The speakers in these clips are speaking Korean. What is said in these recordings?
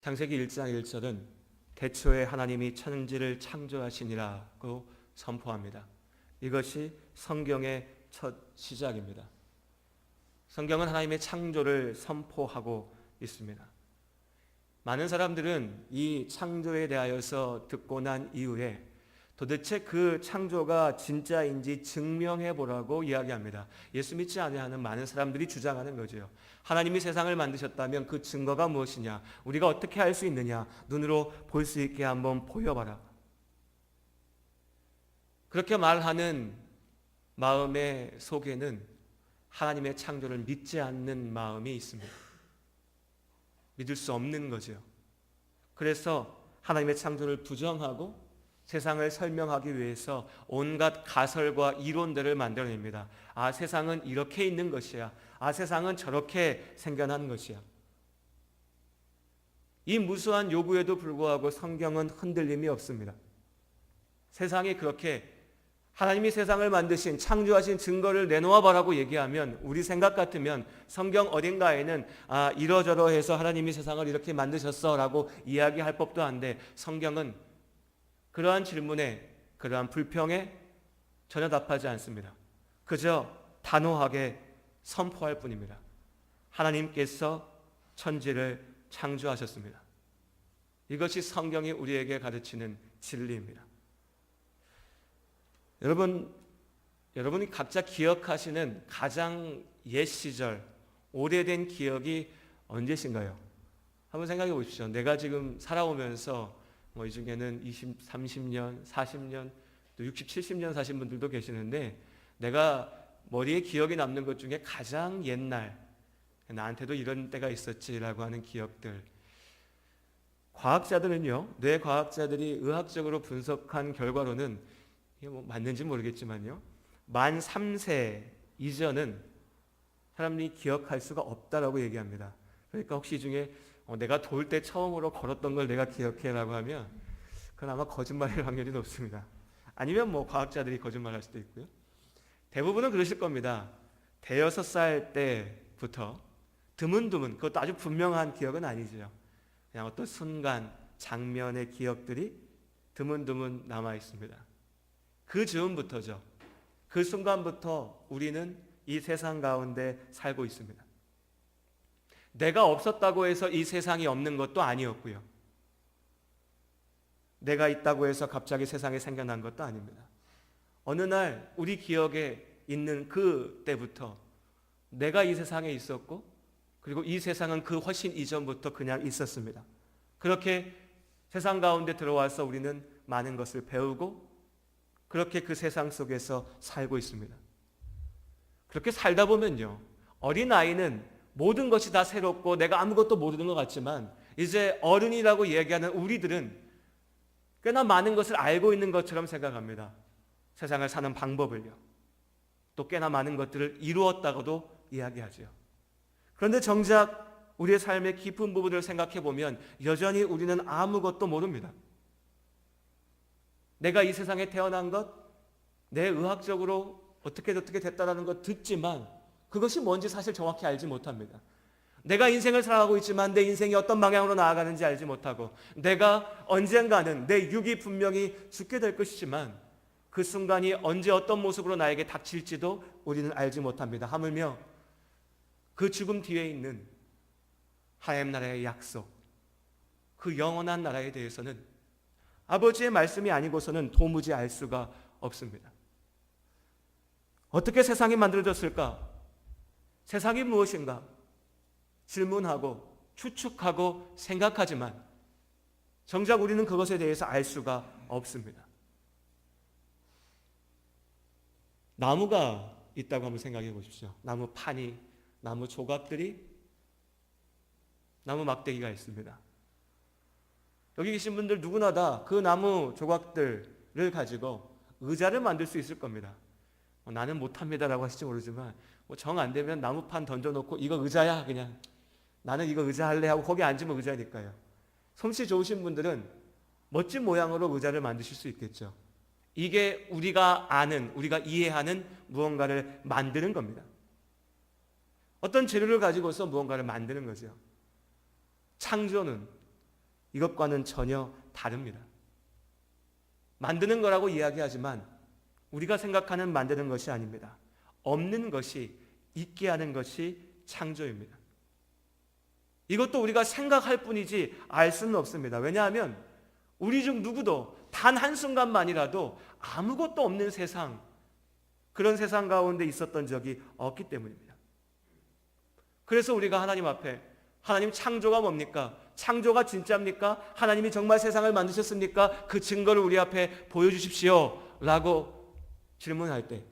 창세기 1장 1절은 대초에 하나님이 천지를 창조하시니라고 선포합니다. 이것이 성경의 첫 시작입니다. 성경은 하나님의 창조를 선포하고 있습니다. 많은 사람들은 이 창조에 대하여서 듣고 난 이후에 도대체 그 창조가 진짜인지 증명해 보라고 이야기합니다. 예수 믿지 않는 많은 사람들이 주장하는 거죠. 하나님이 세상을 만드셨다면 그 증거가 무엇이냐? 우리가 어떻게 할수 있느냐? 눈으로 볼 수 있게 한번 보여봐라. 그렇게 말하는 마음의 속에는 하나님의 창조를 믿지 않는 마음이 있습니다. 믿을 수 없는 거죠. 그래서 하나님의 창조를 부정하고 세상을 설명하기 위해서 온갖 가설과 이론들을 만들어냅니다. 아, 세상은 이렇게 있는 것이야. 아, 세상은 저렇게 생겨난 것이야. 이 무수한 요구에도 불구하고 성경은 흔들림이 없습니다. 세상이 그렇게 하나님이 세상을 만드신 창조하신 증거를 내놓아 봐라고 얘기하면 우리 생각 같으면 성경 어딘가에는 아 이러저러해서 하나님이 세상을 이렇게 만드셨어라고 이야기할 법도 한데 성경은 그러한 질문에 그러한 불평에 전혀 답하지 않습니다. 그저 단호하게 선포할 뿐입니다. 하나님께서 천지를 창조하셨습니다. 이것이 성경이 우리에게 가르치는 진리입니다. 여러분, 여러분이 각자 기억하시는 가장 옛 시절, 오래된 기억이 언제신가요? 한번 생각해 보십시오. 내가 지금 살아오면서 뭐 이 중에는 20, 30년, 40년, 또 60, 70년 사신 분들도 계시는데 내가 머리에 기억이 남는 것 중에 가장 옛날 나한테도 이런 때가 있었지라고 하는 기억들. 과학자들은요, 뇌 과학자들이 의학적으로 분석한 결과로는 이게 뭐 맞는지 모르겠지만요. 만 3세 이전은 사람들이 기억할 수가 없다라고 얘기합니다. 그러니까 혹시 이 중에 어, 내가 돌 때 처음으로 걸었던 걸 내가 기억해라고 하면 그건 아마 거짓말일 확률이 높습니다. 아니면 뭐 과학자들이 거짓말할 수도 있고요. 대부분은 그러실 겁니다. 대여섯 살 때부터 드문드문 그것도 아주 분명한 기억은 아니죠. 그냥 어떤 순간 장면의 기억들이 드문드문 남아 있습니다. 그 즈음부터죠. 그 순간부터 우리는 이 세상 가운데 살고 있습니다. 내가 없었다고 해서 이 세상이 없는 것도 아니었고요. 내가 있다고 해서 갑자기 세상에 생겨난 것도 아닙니다. 어느 날 우리 기억에 있는 그 때부터 내가 이 세상에 있었고 그리고 이 세상은 그 훨씬 이전부터 그냥 있었습니다. 그렇게 세상 가운데 들어와서 우리는 많은 것을 배우고 그렇게 그 세상 속에서 살고 있습니다. 그렇게 살다 보면요. 어린 아이는 모든 것이 다 새롭고 내가 아무것도 모르는 것 같지만 이제 어른이라고 얘기하는 우리들은 꽤나 많은 것을 알고 있는 것처럼 생각합니다. 세상을 사는 방법을요. 또 꽤나 많은 것들을 이루었다고도 이야기하죠. 그런데 정작 우리의 삶의 깊은 부분을 생각해 보면 여전히 우리는 아무것도 모릅니다. 내가 이 세상에 태어난 것, 내 의학적으로 어떻게 어떻게 됐다라는 것 듣지만 그것이 뭔지 사실 정확히 알지 못합니다. 내가 인생을 살아가고 있지만 내 인생이 어떤 방향으로 나아가는지 알지 못하고 내가 언젠가는 내 육이 분명히 죽게 될 것이지만 그 순간이 언제 어떤 모습으로 나에게 닥칠지도 우리는 알지 못합니다. 하물며 그 죽음 뒤에 있는 하나님 나라의 약속, 그 영원한 나라에 대해서는 아버지의 말씀이 아니고서는 도무지 알 수가 없습니다. 어떻게 세상이 만들어졌을까? 세상이 무엇인가? 질문하고 추측하고 생각하지만 정작 우리는 그것에 대해서 알 수가 없습니다. 나무가 있다고 한번 생각해 보십시오. 나무 판이, 나무 조각들이, 나무 막대기가 있습니다. 여기 계신 분들 누구나 다 그 나무 조각들을 가지고 의자를 만들 수 있을 겁니다. 뭐 나는 못합니다라고 하실지 모르지만 뭐 정 안 되면 나무판 던져놓고 이거 의자야 그냥 나는 이거 의자 할래 하고 거기 앉으면 의자니까요. 솜씨 좋으신 분들은 멋진 모양으로 의자를 만드실 수 있겠죠. 이게 우리가 아는, 우리가 이해하는 무언가를 만드는 겁니다. 어떤 재료를 가지고서 무언가를 만드는 거죠. 창조는 이것과는 전혀 다릅니다. 만드는 거라고 이야기하지만 우리가 생각하는 만드는 것이 아닙니다. 없는 것이 있게 하는 것이 창조입니다. 이것도 우리가 생각할 뿐이지 알 수는 없습니다. 왜냐하면 우리 중 누구도 단 한순간만이라도 아무것도 없는 세상, 그런 세상 가운데 있었던 적이 없기 때문입니다. 그래서 우리가 하나님 앞에 하나님 창조가 뭡니까? 창조가 진짜입니까? 하나님이 정말 세상을 만드셨습니까? 그 증거를 우리 앞에 보여주십시오. 라고 질문할 때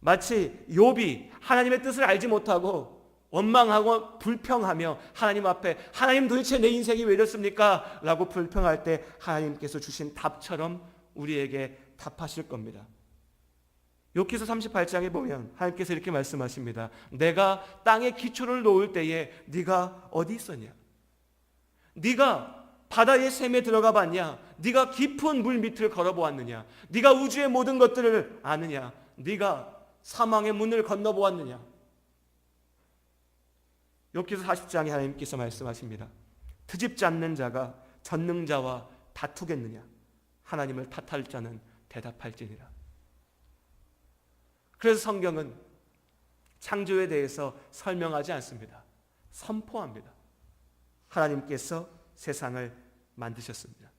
마치 욥이 하나님의 뜻을 알지 못하고 원망하고 불평하며 하나님 앞에 하나님 도대체 내 인생이 왜 이렇습니까? 라고 불평할 때 하나님께서 주신 답처럼 우리에게 답하실 겁니다. 욥기서 38장에 보면 하나님께서 이렇게 말씀하십니다. 내가 땅에 기초를 놓을 때에 네가 어디 있었냐? 네가 바다의 샘에 들어가 봤냐? 네가 깊은 물 밑을 걸어 보았느냐? 네가 우주의 모든 것들을 아느냐? 네가 사망의 문을 건너 보았느냐? 욥기서 40장에 하나님께서 말씀하십니다. 트집지 않는 자가 전능자와 다투겠느냐? 하나님을 탓할 자는 대답할지니라. 그래서 성경은 창조에 대해서 설명하지 않습니다. 선포합니다. 하나님께서 세상을 만드셨습니다.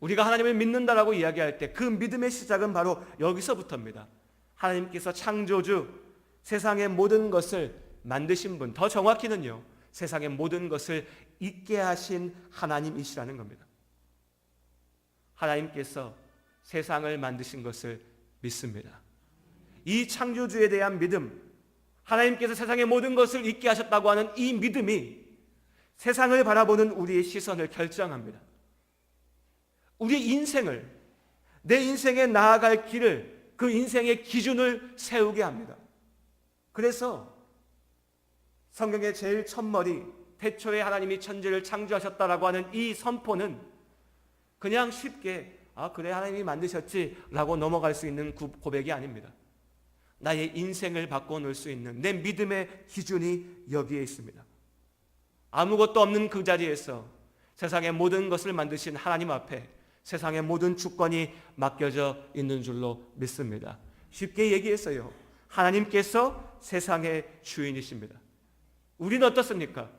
우리가 하나님을 믿는다라고 이야기할 때 그 믿음의 시작은 바로 여기서부터입니다. 하나님께서 창조주 세상의 모든 것을 만드신 분, 더 정확히는요, 세상의 모든 것을 있게 하신 하나님이시라는 겁니다. 하나님께서 세상을 만드신 것을 믿습니다. 이 창조주에 대한 믿음, 하나님께서 세상의 모든 것을 있게 하셨다고 하는 이 믿음이 세상을 바라보는 우리의 시선을 결정합니다. 우리의 인생을, 내 인생에 나아갈 길을, 그 인생의 기준을 세우게 합니다. 그래서 성경의 제일 첫머리, 태초에 하나님이 천지를 창조하셨다라고 하는 이 선포는 그냥 쉽게, 아, 그래, 하나님이 만드셨지, 라고 넘어갈 수 있는 고백이 아닙니다. 나의 인생을 바꿔놓을 수 있는 내 믿음의 기준이 여기에 있습니다. 아무것도 없는 그 자리에서 세상의 모든 것을 만드신 하나님 앞에 세상의 모든 주권이 맡겨져 있는 줄로 믿습니다. 쉽게 얘기했어요. 하나님께서 세상의 주인이십니다. 우리는 어떻습니까?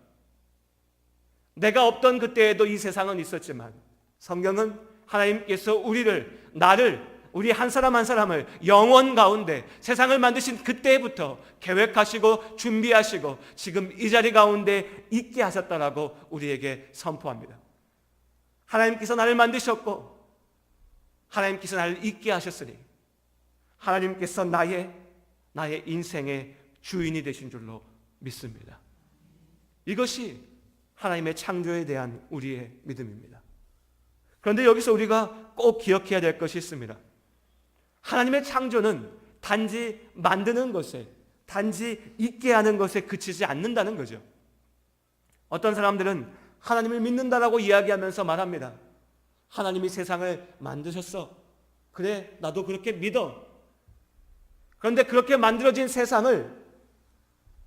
내가 없던 그때에도 이 세상은 있었지만 성경은 하나님께서 우리를 나를 우리 한 사람 한 사람을 영원 가운데 세상을 만드신 그때부터 계획하시고 준비하시고 지금 이 자리 가운데 있게 하셨다라고 우리에게 선포합니다. 하나님께서 나를 만드셨고 하나님께서 나를 있게 하셨으니 하나님께서 나의 나의 인생의 주인이 되신 줄로 믿습니다. 이것이 하나님의 창조에 대한 우리의 믿음입니다. 그런데 여기서 우리가 꼭 기억해야 될 것이 있습니다. 하나님의 창조는 단지 만드는 것에, 단지 있게 하는 것에 그치지 않는다는 거죠. 어떤 사람들은 하나님을 믿는다라고 이야기하면서 말합니다. 하나님이 세상을 만드셨어. 그래, 나도 그렇게 믿어. 그런데 그렇게 만들어진 세상을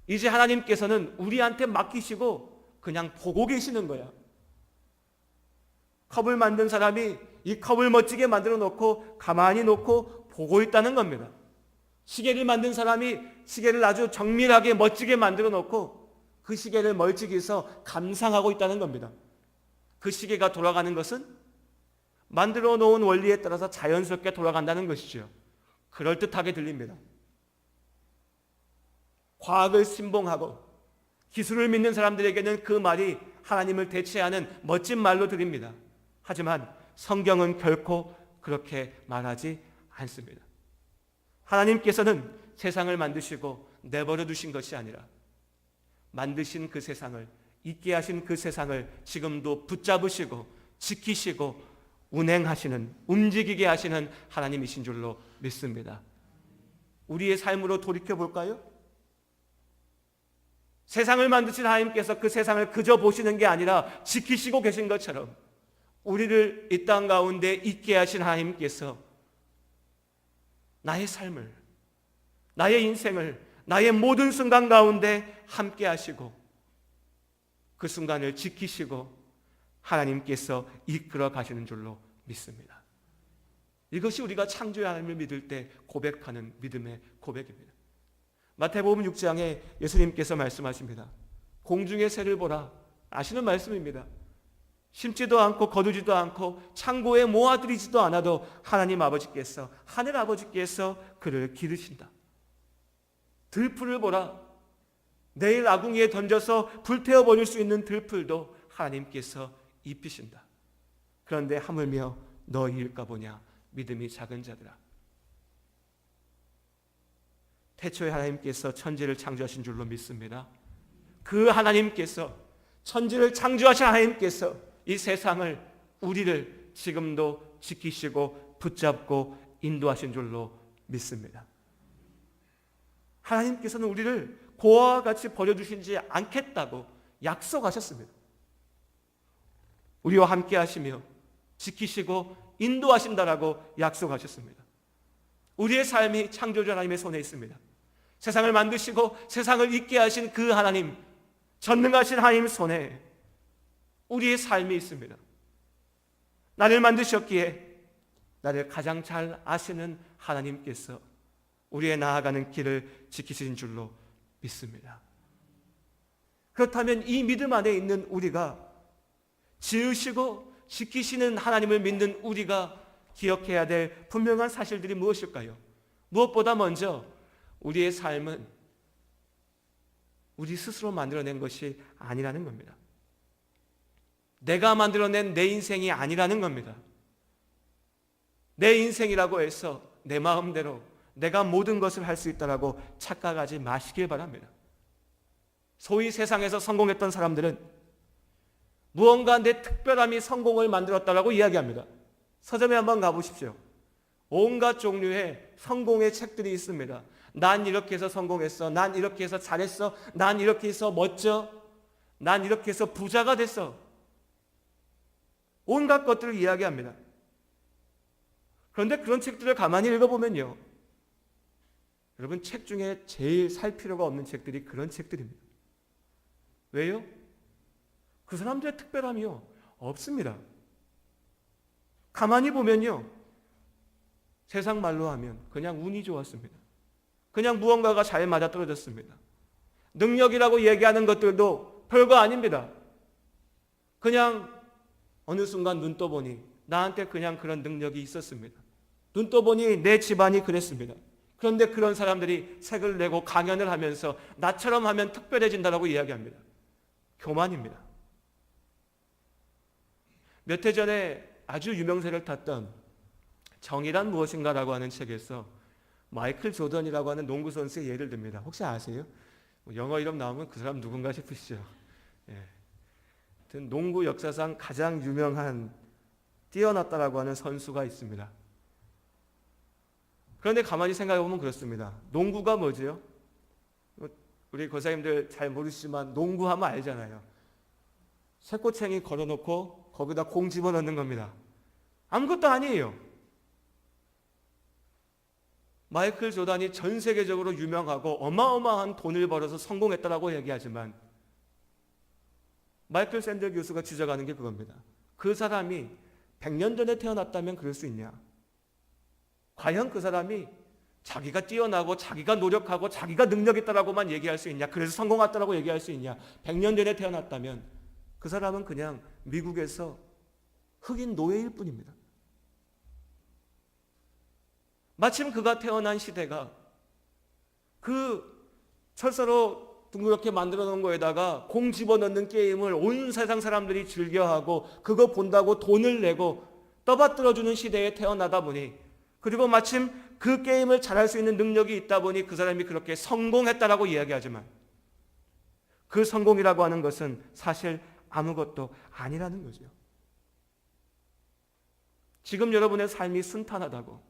이제 하나님께서는 우리한테 맡기시고 그냥 보고 계시는 거야. 컵을 만든 사람이 이 컵을 멋지게 만들어 놓고 가만히 놓고 보고 있다는 겁니다. 시계를 만든 사람이 시계를 아주 정밀하게 멋지게 만들어 놓고 그 시계를 멀찍이서 감상하고 있다는 겁니다. 그 시계가 돌아가는 것은 만들어 놓은 원리에 따라서 자연스럽게 돌아간다는 것이죠. 그럴듯하게 들립니다. 과학을 신봉하고 기술을 믿는 사람들에게는 그 말이 하나님을 대체하는 멋진 말로 들립니다. 하지만 성경은 결코 그렇게 말하지 않습니다. 하나님께서는 세상을 만드시고 내버려 두신 것이 아니라 만드신 그 세상을 있게 하신 그 세상을 지금도 붙잡으시고 지키시고 운행하시는 움직이게 하시는 하나님이신 줄로 믿습니다. 우리의 삶으로 돌이켜 볼까요? 세상을 만드신 하나님께서 그 세상을 그저 보시는 게 아니라 지키시고 계신 것처럼 우리를 이 땅 가운데 있게 하신 하나님께서 나의 삶을, 나의 인생을, 나의 모든 순간 가운데 함께 하시고 그 순간을 지키시고 하나님께서 이끌어 가시는 줄로 믿습니다. 이것이 우리가 창조의 하나님을 믿을 때 고백하는 믿음의 고백입니다. 마태복음 6장에 예수님께서 말씀하십니다. 공중의 새를 보라. 아시는 말씀입니다. 심지도 않고 거두지도 않고 창고에 모아들이지도 않아도 하나님 아버지께서 하늘 아버지께서 그를 기르신다. 들풀을 보라. 내일 아궁이에 던져서 불태워 버릴 수 있는 들풀도 하나님께서 입히신다. 그런데 하물며 너희일까 보냐 믿음이 작은 자들아. 태초에 하나님께서 천지를 창조하신 줄로 믿습니다. 그 하나님께서 천지를 창조하신 하나님께서 이 세상을 우리를 지금도 지키시고 붙잡고 인도하신 줄로 믿습니다. 하나님께서는 우리를 고아와 같이 버려두시지 않겠다고 약속하셨습니다. 우리와 함께 하시며 지키시고 인도하신다라고 약속하셨습니다. 우리의 삶이 창조주 하나님의 손에 있습니다. 세상을 만드시고 세상을 있게 하신 그 하나님, 전능하신 하나님 손에 우리의 삶이 있습니다. 나를 만드셨기에 나를 가장 잘 아시는 하나님께서 우리의 나아가는 길을 지키신 줄로 믿습니다. 그렇다면 이 믿음 안에 있는 우리가 지으시고 지키시는 하나님을 믿는 우리가 기억해야 될 분명한 사실들이 무엇일까요? 무엇보다 먼저 우리의 삶은 우리 스스로 만들어낸 것이 아니라는 겁니다. 내가 만들어낸 내 인생이 아니라는 겁니다. 내 인생이라고 해서 내 마음대로 내가 모든 것을 할 수 있다라고 착각하지 마시길 바랍니다. 소위 세상에서 성공했던 사람들은 무언가 내 특별함이 성공을 만들었다라고 이야기합니다. 서점에 한번 가보십시오. 온갖 종류의 성공의 책들이 있습니다. 난 이렇게 해서 성공했어. 난 이렇게 해서 잘했어. 난 이렇게 해서 멋져. 난 이렇게 해서 부자가 됐어. 온갖 것들을 이야기합니다. 그런데 그런 책들을 가만히 읽어보면요. 여러분, 책 중에 제일 살 필요가 없는 책들이 그런 책들입니다. 왜요? 그 사람들의 특별함이요. 없습니다. 가만히 보면요. 세상 말로 하면 그냥 운이 좋았습니다. 그냥 무언가가 잘 맞아 떨어졌습니다. 능력이라고 얘기하는 것들도 별거 아닙니다. 그냥 어느 순간 눈 떠보니 나한테 그냥 그런 능력이 있었습니다. 눈 떠보니 내 집안이 그랬습니다. 그런데 그런 사람들이 책을 내고 강연을 하면서 나처럼 하면 특별해진다라고 이야기합니다. 교만입니다. 몇 해 전에 아주 유명세를 탔던 정의란 무엇인가라고 하는 책에서 마이클 조던이라고 하는 농구 선수의 예를 듭니다. 혹시 아세요? 뭐 영어 이름 나오면 그 사람 누군가 싶으시죠? 예. 농구 역사상 가장 유명한 뛰어났다라고 하는 선수가 있습니다. 그런데 가만히 생각해 보면 그렇습니다. 농구가 뭐지요? 우리 고사님들 잘 모르시지만 농구하면 알잖아요. 새꼬챙이 걸어놓고 거기다 공 집어넣는 겁니다. 아무것도 아니에요. 마이클 조단이 전 세계적으로 유명하고 어마어마한 돈을 벌어서 성공했다라고 얘기하지만 마이클 샌들 교수가 지적하는 게 그겁니다. 그 사람이 100년 전에 태어났다면 그럴 수 있냐? 과연 그 사람이 자기가 뛰어나고 자기가 노력하고 자기가 능력 있다라고만 얘기할 수 있냐? 그래서 성공했다라고 얘기할 수 있냐? 100년 전에 태어났다면 그 사람은 그냥 미국에서 흑인 노예일 뿐입니다. 마침 그가 태어난 시대가 그 철사로 둥그렇게 만들어 놓은 거에다가 공 집어넣는 게임을 온 세상 사람들이 즐겨하고 그거 본다고 돈을 내고 떠받들어 주는 시대에 태어나다 보니 그리고 마침 그 게임을 잘할 수 있는 능력이 있다 보니 그 사람이 그렇게 성공했다라고 이야기하지만 그 성공이라고 하는 것은 사실 아무것도 아니라는 거죠. 지금 여러분의 삶이 순탄하다고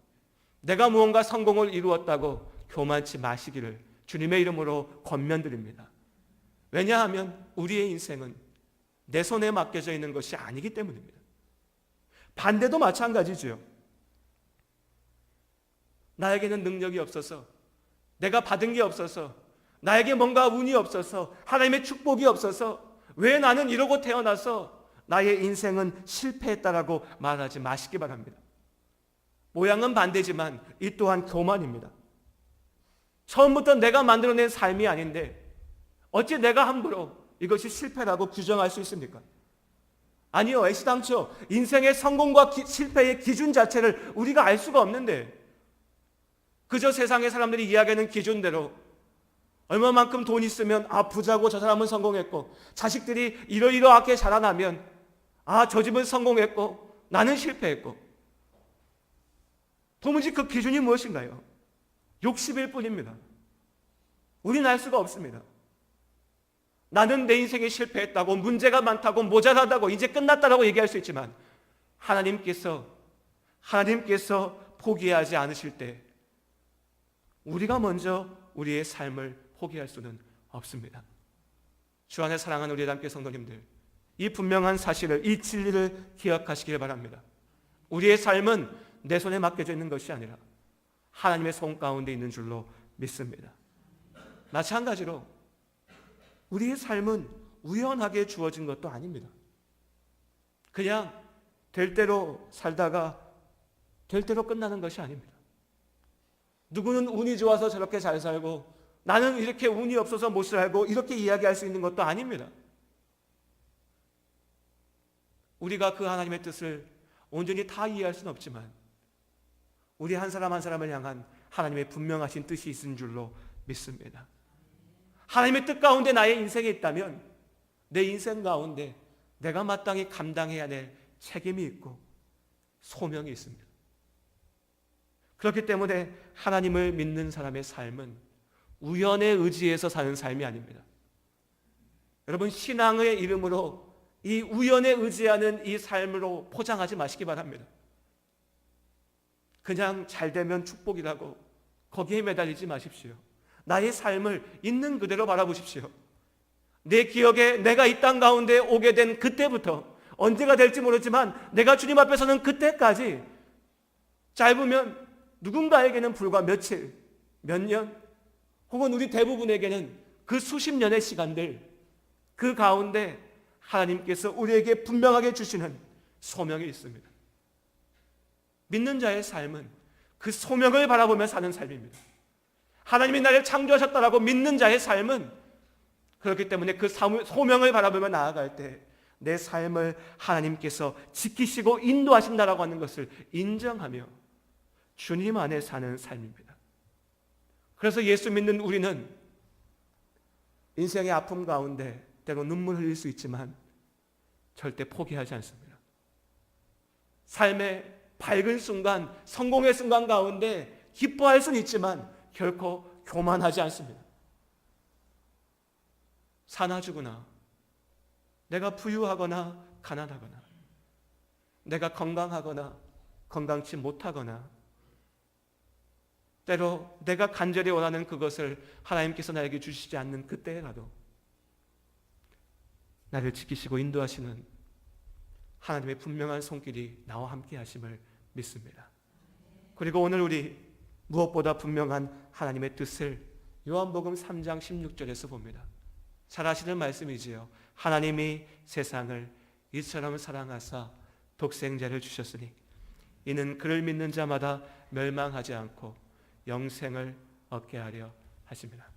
내가 무언가 성공을 이루었다고 교만치 마시기를 주님의 이름으로 권면드립니다. 왜냐하면 우리의 인생은 내 손에 맡겨져 있는 것이 아니기 때문입니다. 반대도 마찬가지죠. 나에게는 능력이 없어서, 내가 받은 게 없어서, 나에게 뭔가 운이 없어서, 하나님의 축복이 없어서, 왜 나는 이러고 태어나서 나의 인생은 실패했다라고 말하지 마시기 바랍니다. 모양은 반대지만 이 또한 교만입니다. 처음부터 내가 만들어낸 삶이 아닌데 어찌 내가 함부로 이것이 실패라고 규정할 수 있습니까? 아니요, 애시당초 인생의 성공과 기- 실패의 기준 자체를 우리가 알 수가 없는데 그저 세상의 사람들이 이야기하는 기준대로 얼마만큼 돈 있으면 아 부자고 저 사람은 성공했고 자식들이 이러이러하게 자라나면 아 저 집은 성공했고 나는 실패했고 도무지 그 기준이 무엇인가요? 욕심일 뿐입니다. 우리는 알 수가 없습니다. 나는 내 인생에 실패했다고 문제가 많다고 모자라다고 이제 끝났다라고 얘기할 수 있지만 하나님께서 하나님께서 포기하지 않으실 때 우리가 먼저 우리의 삶을 포기할 수는 없습니다. 주 안에 사랑하는 우리 함께 성도님들, 이 분명한 사실을, 이 진리를 기억하시길 바랍니다. 우리의 삶은 내 손에 맡겨져 있는 것이 아니라 하나님의 손 가운데 있는 줄로 믿습니다. 마찬가지로 우리의 삶은 우연하게 주어진 것도 아닙니다. 그냥 될 대로 살다가 될 대로 끝나는 것이 아닙니다. 누구는 운이 좋아서 저렇게 잘 살고 나는 이렇게 운이 없어서 못 살고 이렇게 이야기할 수 있는 것도 아닙니다. 우리가 그 하나님의 뜻을 온전히 다 이해할 수는 없지만 우리 한 사람 한 사람을 향한 하나님의 분명하신 뜻이 있는 줄로 믿습니다. 하나님의 뜻 가운데 나의 인생에 있다면 내 인생 가운데 내가 마땅히 감당해야 될 책임이 있고 소명이 있습니다. 그렇기 때문에 하나님을 믿는 사람의 삶은 우연에 의지해서 사는 삶이 아닙니다. 여러분 신앙의 이름으로 이 우연에 의지하는 이 삶으로 포장하지 마시기 바랍니다. 그냥 잘 되면 축복이라고 거기에 매달리지 마십시오. 나의 삶을 있는 그대로 바라보십시오. 내 기억에 내가 이 땅 가운데 오게 된 그때부터 언제가 될지 모르지만 내가 주님 앞에 서는 그때까지 짧으면 누군가에게는 불과 며칠, 몇 년, 혹은 우리 대부분에게는 그 수십 년의 시간들, 그 가운데 하나님께서 우리에게 분명하게 주시는 소명이 있습니다. 믿는 자의 삶은 그 소명을 바라보며 사는 삶입니다. 하나님이 나를 창조하셨다라고 믿는 자의 삶은 그렇기 때문에 그 소명을 바라보며 나아갈 때 내 삶을 하나님께서 지키시고 인도하신다라고 하는 것을 인정하며 주님 안에 사는 삶입니다. 그래서 예수 믿는 우리는 인생의 아픔 가운데 때로 눈물 흘릴 수 있지만 절대 포기하지 않습니다. 삶의 밝은 순간, 성공의 순간 가운데 기뻐할 수는 있지만 결코 교만하지 않습니다. 사나 죽으나 내가 부유하거나 가난하거나 내가 건강하거나 건강치 못하거나 때로 내가 간절히 원하는 그것을 하나님께서 나에게 주시지 않는 그때라도 나를 지키시고 인도하시는 하나님의 분명한 손길이 나와 함께 하심을 믿습니다. 그리고 오늘 우리 무엇보다 분명한 하나님의 뜻을 요한복음 3장 16절에서 봅니다. 잘 아시는 말씀이지요. 하나님이 세상을 이처럼 사랑하사 독생자를 주셨으니 이는 그를 믿는 자마다 멸망하지 않고 영생을 얻게 하려 하십니다.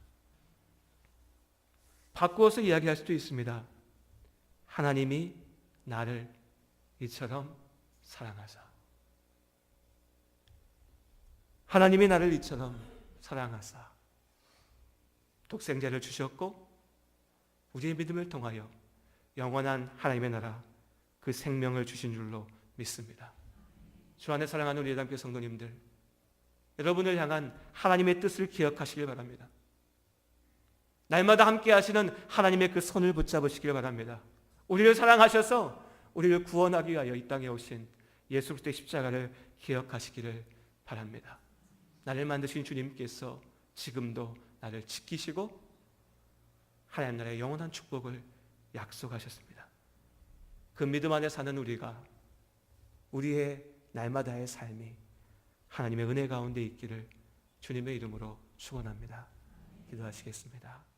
바꾸어서 이야기할 수도 있습니다. 하나님이 나를 이처럼 사랑하사. 하나님이 나를 이처럼 사랑하사. 독생자를 주셨고 우리의 믿음을 통하여 영원한 하나님의 나라 그 생명을 주신 줄로 믿습니다. 주 안에 사랑하는 우리 예당교 성도님들 여러분을 향한 하나님의 뜻을 기억하시길 바랍니다. 날마다 함께 하시는 하나님의 그 손을 붙잡으시길 바랍니다. 우리를 사랑하셔서 우리를 구원하기 위하여 이 땅에 오신 예수 그리스도의 십자가를 기억하시기를 바랍니다. 나를 만드신 주님께서 지금도 나를 지키시고 하나님 나라의 영원한 축복을 약속하셨습니다. 그 믿음 안에 사는 우리가 우리의 날마다의 삶이 하나님의 은혜 가운데 있기를 주님의 이름으로 축원합니다. 기도하시겠습니다.